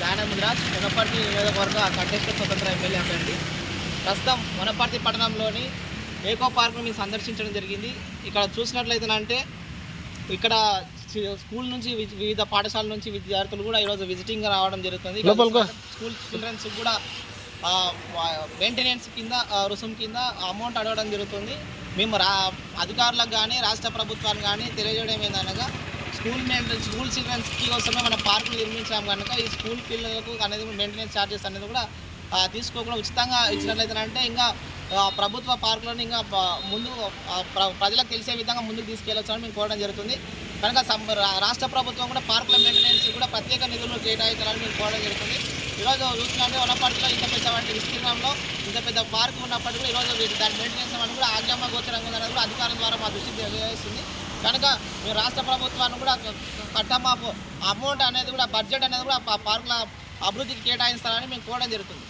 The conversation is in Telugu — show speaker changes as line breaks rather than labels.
దానముద్రాజ్ వనపర్తి నియోజకవర్గ కంటెస్టెడ్ స్వతంత్ర ఎమ్మెల్యే అభ్యర్థి. ప్రస్తుతం వనపర్తి పట్టణంలోని ఏకో పార్క్ను మేము సందర్శించడం జరిగింది. ఇక్కడ చూసినట్లయితేనంటే ఇక్కడ స్కూల్ నుంచి వివిధ పాఠశాల నుంచి విద్యార్థులు కూడా ఈరోజు విజిటింగ్ రావడం జరుగుతుంది. స్కూల్ చిల్డ్రన్స్ కూడా మెయింటెనెన్స్ కింద ఆ, రుసుము కింద అమౌంట్ అడగడం జరుగుతుంది. మేము రా అధికారులకు కానీ రాష్ట్ర ప్రభుత్వానికి కానీ తెలియజేయడం ఏందనగా స్కూల్ స్కూల్ చిల్డ్రన్స్కి కోసమే మనం పార్కులు నిర్మించాం కనుక ఈ స్కూల్ పిల్లలకు అనేది మెయింటెనెన్స్ ఛార్జెస్ అనేది కూడా తీసుకోకుండా ఉచితంగా ఇచ్చినట్లయితే ఇంకా ప్రభుత్వ పార్కులను ఇంకా ముందు ప్ర- ప్రజలకు తెలిసే విధంగా ముందుకు తీసుకెళ్ళొచ్చని మేము కోరడం జరుగుతుంది. కనుక రా- రాష్ట్ర ప్రభుత్వం కూడా పార్కుల మెయింటెనెన్స్ కూడా ప్రత్యేక నిధులు కేటాయించాలని మేము కోరడం జరుగుతుంది. ఈరోజు చూసినట్టే వనపర్తిలో ఇంత పెద్ద వంటి విస్తీర్ణంలో ఇంత పెద్ద పార్క్ ఉన్నప్పటికీ కూడా ఈరోజు దాని మెయింటెనెన్స్ అని కూడా ఆజ్ఞామ గోచరంగా అనేది కూడా అధికారుల ద్వారా మా దృష్టి తెలియజేస్తుంది. కనుక మీ రాష్ట్ర ప్రభుత్వాన్ని కూడా కట్టమాపు అమౌంట్ అనేది కూడా బడ్జెట్ అనేది కూడా పార్కుల అభివృద్ధికి కేటాయిస్తారని మేము కోరడం జరుగుతుంది.